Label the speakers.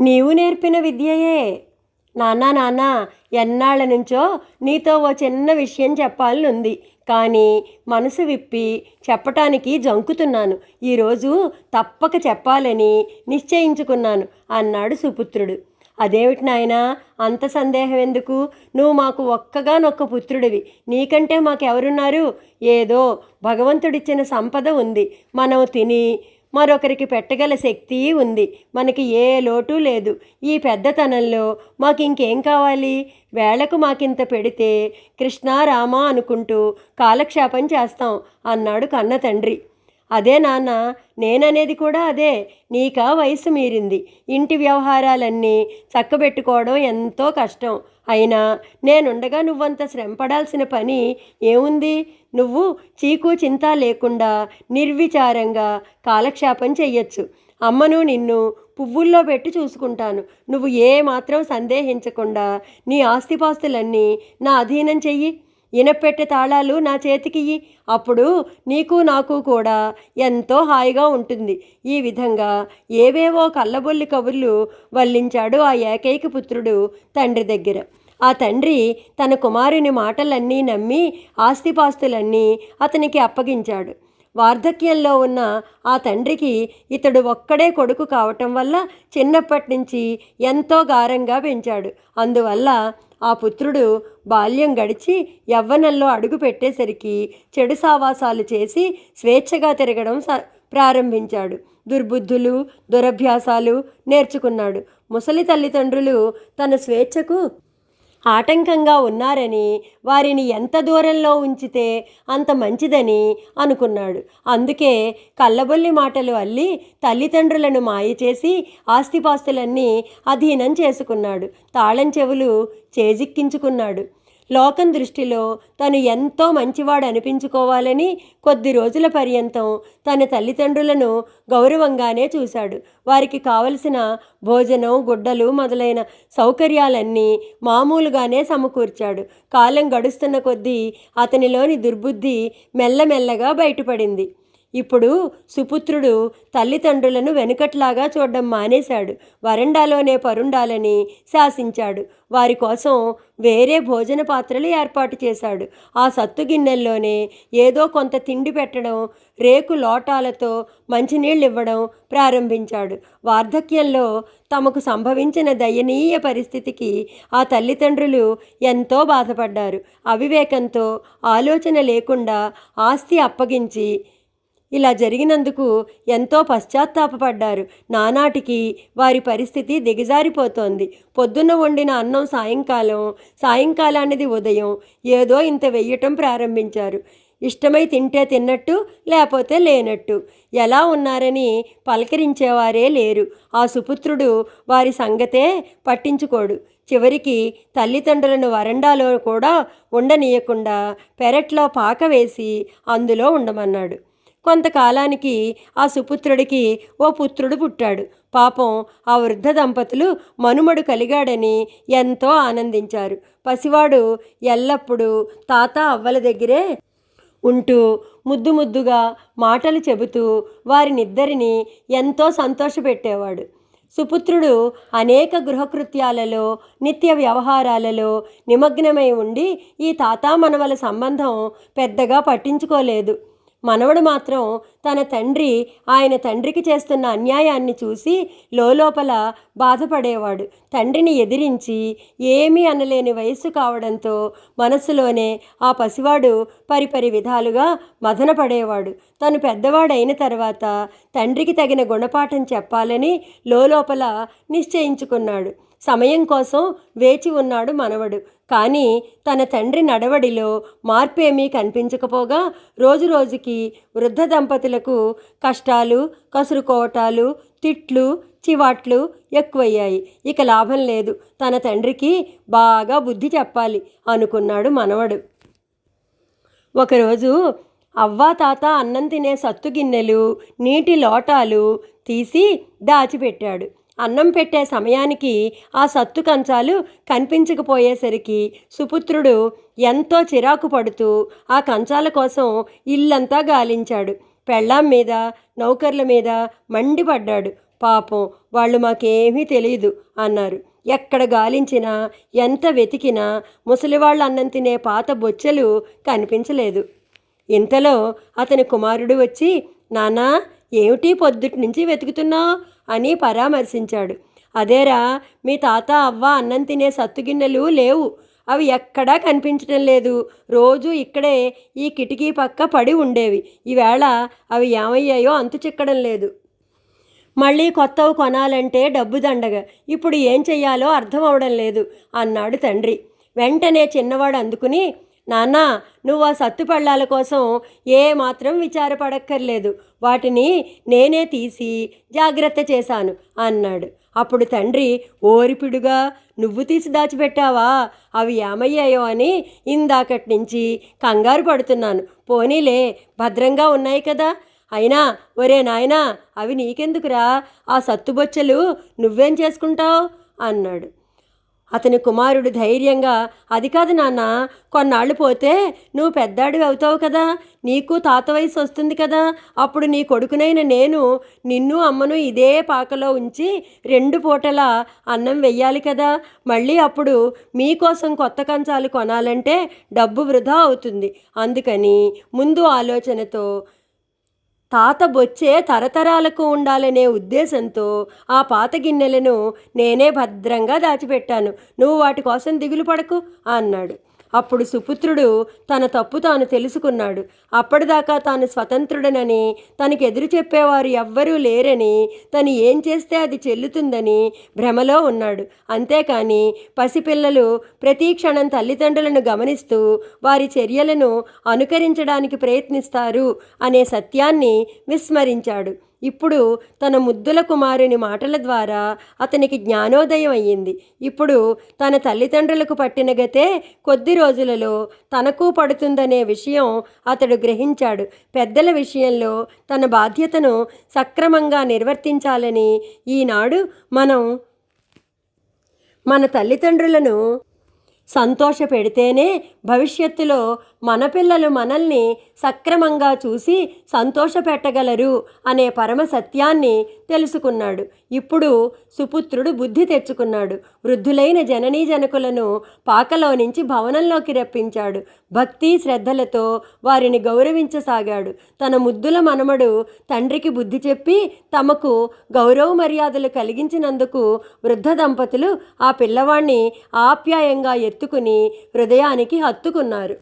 Speaker 1: నీవు నేర్పిన విద్యయే. నాన్నా నాన్న ఎన్నాళ్ళ నుంచో నీతో ఓ చిన్న విషయం చెప్పాలని ఉంది కానీ మనసు విప్పి చెప్పటానికి జంకుతున్నాను. ఈరోజు తప్పక చెప్పాలని నిశ్చయించుకున్నాను అన్నాడు సుపుత్రుడు. అదేమిటి నాయనా అంత సందేహం ఎందుకు? నువ్వు మాకు ఒక్కగానొక్క పుత్రుడివి. నీకంటే మాకెవరున్నారు? ఏదో భగవంతుడిచ్చిన సంపద ఉంది. మనం తిని మరొకరికి పెట్టగల శక్తి ఉంది. మనకి ఏ లోటు లేదు. ఈ పెద్దతనంలో మాకు ఇంకేం కావాలి? వేళకు మాకింత పెడితే కృష్ణారామ అనుకుంటూ కాలక్షేపం చేస్తాం అన్నాడు కన్న తండ్రి. అదే నాన్న నేననేది కూడా అదే. నీకా వయసు మీరింది. ఇంటి వ్యవహారాలన్నీ చక్కబెట్టుకోవడం ఎంతో కష్టం. అయినా నేనుండగా నువ్వంత శ్రమపడాల్సిన పని ఏముంది? నువ్వు చీకు చింత లేకుండా నిర్విచారంగా కాలక్షేపం చెయ్యొచ్చు. అమ్మను నిన్ను పువ్వుల్లో పెట్టి చూసుకుంటాను. నువ్వు ఏ మాత్రం సందేహించకుండా నీ ఆస్తిపాస్తులన్నీ నా అధీనం చెయ్యి. ఇనపెట్టె తాళాలు నా చేతికియ్యి అప్పుడు నీకు నాకు కూడా ఎంతో హాయిగా ఉంటుంది. ఈ విధంగా ఏవేవో కళ్ళబొల్లి కబుర్లు వల్లించాడు ఆ ఏకైక పుత్రుడు తండ్రి దగ్గర. ఆ తండ్రి తన కుమారుని మాటలన్నీ నమ్మి ఆస్తిపాస్తులన్నీ అతనికి అప్పగించాడు. వార్ధక్యంలో ఉన్న ఆ తండ్రికి ఇతడు ఒక్కడే కొడుకు కావటం వల్ల చిన్నప్పటి నుంచి ఎంతో గారంగా పెంచాడు. అందువల్ల ఆ పుత్రుడు బాల్యం గడిచి యవ్వనంలో అడుగు పెట్టేసరికి చెడు సావాసాలు చేసి స్వేచ్ఛగా తిరగడం స ప్రారంభించాడు. దుర్బుద్ధులు దురభ్యాసాలు నేర్చుకున్నాడు. ముసలి తల్లిదండ్రులు తన స్వేచ్ఛకు ఆటంకంగా ఉన్నారని వారిని ఎంత దూరంలో ఉంచితే అంత మంచిదని అనుకున్నాడు. అందుకే కళ్ళబొల్లి మాటలు అల్లి తల్లిదండ్రులను మాయ చేసి ఆస్తిపాస్తులన్నీ అధీనం చేసుకున్నాడు. తాళం చెవులు చేజిక్కించుకున్నాడు. లోకం దృష్టిలో తను ఎంతో మంచివాడు అనిపించుకోవాలని కొద్ది రోజుల పర్యంతం తన తల్లిదండ్రులను గౌరవంగానే చూశాడు. వారికి కావలసిన భోజనం గుడ్డలు మొదలైన సౌకర్యాలన్నీ మామూలుగానే సమకూర్చాడు. కాలం గడుస్తున్న కొద్దీ అతనిలోని దుర్బుద్ధి మెల్లమెల్లగా బయటపడింది. ఇప్పుడు సుపుత్రుడు తల్లిదండ్రులను వెనుకట్లాగా చూడడం మానేశాడు. వరండాలోనే పరుండాలని శాసించాడు. వారి కోసం వేరే భోజన పాత్రలు ఏర్పాటు చేశాడు. ఆ సత్తు గిన్నెల్లోనే ఏదో కొంత తిండి పెట్టడం రేకు లోటాలతో మంచినీళ్ళు ఇవ్వడం ప్రారంభించాడు. వార్ధక్యంలో తమకు సంభవించిన దయనీయ పరిస్థితికి ఆ తల్లిదండ్రులు ఎంతో బాధపడ్డారు. అవివేకంతో ఆలోచన లేకుండా ఆస్తి అప్పగించి ఇలా జరిగినందుకు ఎంతో పశ్చాత్తాపపడ్డారు. నానాటికి వారి పరిస్థితి దిగజారిపోతోంది. పొద్దున్న వండిన అన్నం సాయంకాలం సాయంకాలానిది ఉదయం ఏదో ఇంత వెయ్యటం ప్రారంభించారు. ఇష్టమై తింటే తిన్నట్టు లేకపోతే లేనట్టు. ఎలా ఉన్నారని పలకరించేవారే లేరు. ఆ సుపుత్రుడు వారి సంగతే పట్టించుకోడు. చివరికి తల్లిదండ్రులను వరండాలో కూడా ఉండనీయకుండా పెరట్లో పాక వేసి అందులో ఉండమన్నాడు. కొంతకాలానికి ఆ సుపుత్రుడికి ఓ పుత్రుడు పుట్టాడు. పాపం ఆ వృద్ధ దంపతులు మనుమడు కలిగాడని ఎంతో ఆనందించారు. పసివాడు ఎల్లప్పుడూ తాత అవ్వల దగ్గరే ఉంటూ ముద్దు ముద్దుగా మాటలు చెబుతూ వారినిద్దరిని ఎంతో సంతోషపెట్టేవాడు. సుపుత్రుడు అనేక గృహకృత్యాలలో నిత్య వ్యవహారాలలో నిమగ్నమై ఉండి ఈ తాతామనవల సంబంధం పెద్దగా పట్టించుకోలేదు. మనవడు మాత్రం తన తండ్రి ఆయన తండ్రికి చేస్తున్న అన్యాయాన్ని చూసి లోపల బాధపడేవాడు. తండ్రిని ఎదిరించి ఏమీ అనలేని వయస్సు కావడంతో మనసులోనే ఆ పసివాడు పరిపరి విధాలుగా మదనపడేవాడు. తను పెద్దవాడైన తర్వాత తండ్రికి తగిన గుణపాఠం చెప్పాలని లోపల నిశ్చయించుకున్నాడు. సమయం కోసం వేచి ఉన్నాడు మనవడు. కానీ తన తండ్రి నడవడిలో మార్పేమీ కనిపించకపోగా రోజురోజుకి వృద్ధ దంపతులకు కష్టాలు కసురుకోవటాలు తిట్లు చివాట్లు ఎక్కువయ్యాయి. ఇక లాభం లేదు. తన తండ్రికి బాగా బుద్ధి చెప్పాలి అనుకున్నాడు మనవడు. ఒకరోజు అవ్వా తాత అన్నం తినే సత్తు గిన్నెలు నీటి లోటాలు తీసి దాచిపెట్టాడు. అన్నం పెట్టే సమయానికి ఆ సత్తు కంచాలు కనిపించకపోయేసరికి సుపుత్రుడు ఎంతో చిరాకు పడుతూ ఆ కంచాల కోసం ఇల్లంతా గాలించాడు. పెళ్ళాం మీద నౌకర్ల మీద మండిపడ్డాడు. పాపం వాళ్ళు మాకేమీ తెలియదు అన్నారు. ఎక్కడ గాలించినా ఎంత వెతికినా ముసలివాళ్ళు అన్నం తినే పాత బొచ్చెలు కనిపించలేదు. ఇంతలో అతని కుమారుడు వచ్చి నానా ఏమిటి పొద్దుటి నుంచి వెతుకుతున్నావు అని పరామర్శించాడు. అదేరా మీ తాత అవ్వ అన్నం తినే సత్తుగిన్నెలు లేవు. అవి ఎక్కడా కనిపించడం లేదు. రోజు ఇక్కడే ఈ కిటికీ పక్క పడి ఉండేవి. ఈవేళ అవి ఏమయ్యాయో అంతు చిక్కడం లేదు. మళ్ళీ కొత్తవి కొనాలంటే డబ్బు దండగ. ఇప్పుడు ఏం చెయ్యాలో అర్థం అవడం లేదు అన్నాడు తండ్రి. వెంటనే చిన్నవాడు అందుకుని నాన్న నువ్వు ఆ సత్తు పళ్ళాల కోసం ఏ మాత్రం విచారపడక్కర్లేదు. వాటిని నేనే తీసి జాగ్రత్త చేశాను అన్నాడు. అప్పుడు తండ్రి ఓరిపిడుగా నువ్వు తీసి దాచిపెట్టావా? అవి ఏమయ్యాయో అని ఇందాకటి నుంచి కంగారు పడుతున్నాను. పోనీలే భద్రంగా ఉన్నాయి కదా. అయినా ఒరే నాయనా అవి నీకెందుకురా? ఆ సత్తుబొచ్చలు నువ్వేం చేసుకుంటావు? అన్నాడు. అతని కుమారుడు ధైర్యంగా అది కాదు నాన్న కొన్నాళ్ళు పోతే నువ్వు పెద్దాడివి అవుతావు కదా నీకు తాత వయసు వస్తుంది కదా అప్పుడు నీ కొడుకునైన నేను నిన్ను అమ్మను ఇదే పాకలో ఉంచి రెండు పూటల అన్నం వెయ్యాలి కదా మళ్ళీ అప్పుడు మీకోసం కొత్త కంచాలు కొనాలంటే డబ్బు వృధా అవుతుంది. అందుకని ముందు ఆలోచనతో తాత బొచ్చే తరతరాలకు ఉండాలనే ఉద్దేశంతో ఆ పాత గిన్నెలను నేనే భద్రంగా దాచిపెట్టాను. నువ్వు వాటి కోసం దిగులు పడకు అన్నాడు. అప్పుడు సుపుత్రుడు తన తప్పు తాను తెలుసుకున్నాడు. అప్పటిదాకా తాను స్వతంత్రుడనని తనకు ఎదురు చెప్పేవారు ఎవ్వరూ లేరని తను ఏం చేస్తే అది చెల్లుతుందని భ్రమలో ఉన్నాడు. అంతేకాని పసిపిల్లలు ప్రతి క్షణం తల్లిదండ్రులను గమనిస్తూ వారి చర్యలను అనుకరించడానికి ప్రయత్నిస్తారు అనే సత్యాన్ని విస్మరించాడు. ఇప్పుడు తన ముద్దుల కుమారుని మాటల ద్వారా అతనికి జ్ఞానోదయం అయ్యింది. ఇప్పుడు తన తల్లిదండ్రులకు పట్టిన గతే కొద్ది రోజులలో తనకు పడుతుందనే విషయం అతడు గ్రహించాడు. పెద్దల విషయంలో తన బాధ్యతను సక్రమంగా నిర్వర్తించాలని ఈనాడు మనం మన తల్లిదండ్రులను సంతోష పెడితేనే భవిష్యత్తులో మన పిల్లలు మనల్ని సక్రమంగా చూసి సంతోష పెట్టగలరు అనే పరమ సత్యాన్ని తెలుసుకున్నాడు. ఇప్పుడు సుపుత్రుడు బుద్ధి తెచ్చుకున్నాడు. వృద్ధులైన జననీ జనకులను పాకలో నుంచి భవనంలోకి రప్పించాడు. భక్తి శ్రద్ధలతో వారిని గౌరవించసాగాడు. తన ముద్దుల మనమడు తండ్రికి బుద్ధి చెప్పి తమకు గౌరవ మర్యాదలు కలిగించినందుకు వృద్ధ దంపతులు ఆ పిల్లవాణ్ణి ఆప్యాయంగా ఎత్తుకుని హృదయానికి హత్తుకున్నారు.